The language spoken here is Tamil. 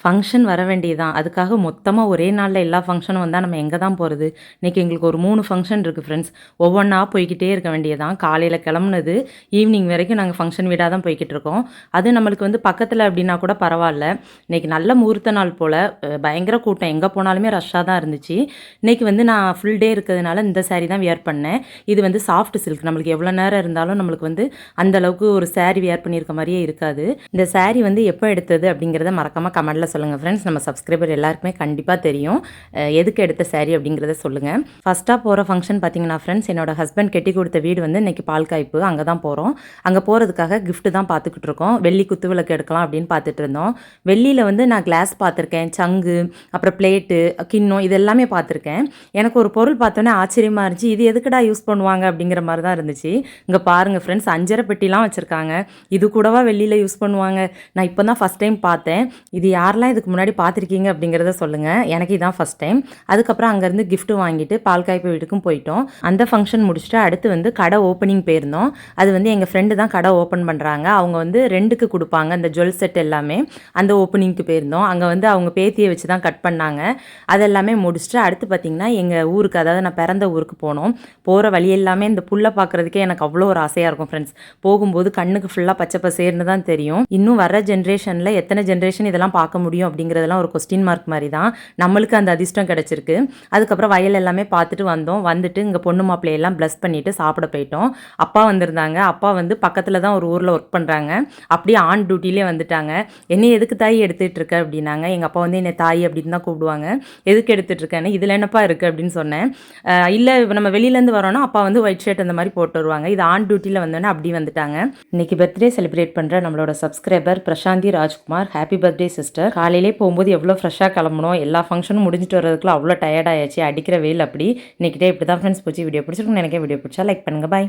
ஃபங்க்ஷன் வர வேண்டியதான் அதுக்காக மொத்தமாக ஒரே நாளில் எல்லா ஃபங்க்ஷனும் வந்தால் நம்ம எங்கே தான் போகிறது இன்றைக்கி எங்களுக்கு ஒரு மூணு ஃபங்க்ஷன் இருக்குது ஃப்ரெண்ட்ஸ் ஒவ்வொன்றா போய்கிட்டே இருக்க வேண்டியதான் காலையில் கிளம்புனது ஈவினிங் வரைக்கும் நாங்கள் ஃபங்க்ஷன் வீடாக தான் போய்கிட்டு இருக்கோம். அது நம்மளுக்கு வந்து பக்கத்தில் அப்படின்னா கூட பரவாயில்ல. இன்றைக்கி நல்ல முகூர்த்த நாள் போல் பயங்கர கூட்டம். எங்கே போனாலுமே ரஷ்ஷாக தான் இருந்துச்சு. இன்றைக்கி வந்து நான் ஃபுல் டே இருக்கிறதுனால இந்த சாரீ தான் வியர் பண்ணேன். இது வந்து சாஃப்ட் சில்க் நம்மளுக்கு எவ்வளோ நேரம் இருந்தாலும் நம்மளுக்கு வந்து அந்த அளவுக்கு ஒரு சாரீ வியர் பண்ணியிருக்க மாதிரியே இருக்காது. இந்த சாரீ வந்து எப்போ எடுத்தது அப்படிங்கிறத மறக்காமல் கமெண்ட்டில் சொல்லுங்கள் ஃப்ரெண்ட்ஸ் நம்ம சப்ஸ்கிரைபர் எல்லாருக்குமே கண்டிப்பாக தெரியும். எதுக்கு எடுத்த சாரீ அப்படிங்கிறத சொல்லுங்கள் ஃபஸ்ட்டாக போகிற ஃபங்க்ஷன் பார்த்தீங்கன்னா ஃப்ரெண்ட்ஸ் என்னோட ஹஸ்பண்ட் கட்டி கொடுத்த வீடு வந்து இன்றைக்கி பால் காய்ப்பு. அங்கே தான் போகிறோம் அங்கே போகிறதுக்காக கிஃப்ட்டு தான் பார்த்துக்கிட்டு இருக்கோம். வெள்ளி குத்து விளக்கு எடுக்கலாம் அப்படின்னு பார்த்துட்டு இருந்தோம். வெள்ளியில் வந்து நான் கிளாஸ் பார்த்துருக்கேன் சங்கு அப்புறம் பிளேட்டு கிண்ணம் இது எல்லாமே பார்த்துருக்கேன் எனக்கு ஒரு பொருள் பார்த்தோன்னே ஆச்சரியமாக இருந்துச்சு. இது எதுக்குடா யூஸ் பண்ணுவாங்க அப்படிங்கிற மாதிரி தான் இருந்துச்சு. இங்கே பாருங்கள் ஃப்ரெண்ட்ஸ் அஞ்சரை பெட்டிலாம் வச்சுருக்காங்க. இது கூடவா வெள்ளியில் யூஸ் பண்ணுவாங்க? நான் இப்போ தான் ஃபஸ்ட் டைம் பார்த்தேன். இது யார் யாரெல்லாம் இதுக்கு முன்னாடி பார்த்துருக்கீங்க அப்படிங்கிறத சொல்லுங்கள் எனக்கு இதான் ஃபஸ்ட் டைம் அதுக்கப்புறம் அங்கேருந்து கிஃப்ட் வாங்கிட்டு பால் காய்ப்பு வீட்டுக்கும் போயிட்டோம். அந்த ஃபங்க்ஷன் முடிச்சுட்டு அடுத்து வந்து கடை ஓப்பனிங் போயிருந்தோம். அது வந்து எங்கள் ஃப்ரெண்டு தான் கடை ஓப்பன் பண்ணுறாங்க அவங்க வந்து ரெண்டுக்கு கொடுப்பாங்க. அந்த ஜுவல் செட் எல்லாமே அந்த ஓப்பனிங்க்கு போயிருந்தோம். அங்கே வந்து அவங்க பேத்தியை வச்சு தான் கட் பண்ணாங்க. அதெல்லாமே முடிச்சுட்டு அடுத்து பார்த்திங்கன்னா எங்கள் ஊருக்கு அதாவது நான் பிறந்த ஊருக்கு போனோம். போகிற வழி எல்லாமே இந்த புல்லை பார்க்குறதுக்கே எனக்கு அவ்வளோ ஒரு ஆசையாக இருக்கும் ஃப்ரெண்ட்ஸ் போகும்போது கண்ணுக்கு ஃபுல்லாக பச்சை பசேர்னு தான் தெரியும். இன்னும் வர ஜென்ரேஷனில் எத்தனை ஜென்ரேஷன் இதெல்லாம் பார்க்க முடியும்? முடியும் அப்படிங்கிறதெல்லாம் ஒரு கொஸ்டின் மார்க் மாதிரி தான் நம்மளுக்கு அந்த அதிர்ஷ்டம் கிடச்சிருக்கு. அதுக்கப்புறம் வயல் எல்லாமே பார்த்துட்டு வந்தோம். வந்துட்டு இங்கே பொண்ணு மாப்பிள்ளையெல்லாம் ப்ளஸ் பண்ணிவிட்டு சாப்பிட போயிட்டோம். அப்பா வந்திருந்தாங்க. அப்பா வந்து பக்கத்தில் தான் ஒரு ஊரில் ஒர்க் பண்ணுறாங்க அப்படியே ஆன் டியூட்டிலே வந்துட்டாங்க. என்னை எதுக்கு தாய் எடுத்துகிட்டு இருக்க? அப்படின்னாங்க. எங்கள் அப்பா வந்து என்னை தாய் அப்படின்னு தான் கூப்பிடுவாங்க. எதுக்கு எடுத்துகிட்டு இருக்கேன்னு இதில் என்னப்பா இருக்குது அப்படின்னு சொன்னேன். இல்லை நம்ம வெளியிலேருந்து வரோன்னா அப்பா வந்து ஒயிட் ஷர்ட் அந்த மாதிரி போட்டு வருவாங்க. இது ஆன் டியூட்டியில் வந்தோன்னே அப்படி வந்துட்டாங்க. இன்னைக்கு பர்த்டே செலிப்ரேட் பண்ணுற நம்மளோட subscriber Prashanthi Rajkumar. Happy birthday sister காலையிலே போகும்போது எவ்வளோ ஃப்ரெஷ்ஷாக கிளம்பணும் எல்லா ஃபங்க்ஷனும் முடிஞ்சிட்டு வரதுக்குள்ள அவ்வளோ டயர்டாயாச்சு அடிக்கிற வெயில் அப்படி. இன்னைக்கிட்டே இப்படி தான் ஃப்ரெண்ட்ஸ் போச்சு. வீடியோ பிடிச்சிருக்கும் நினைக்க வீடியோ பிடிச்சா லைக் பண்ணுங்கள் பாய்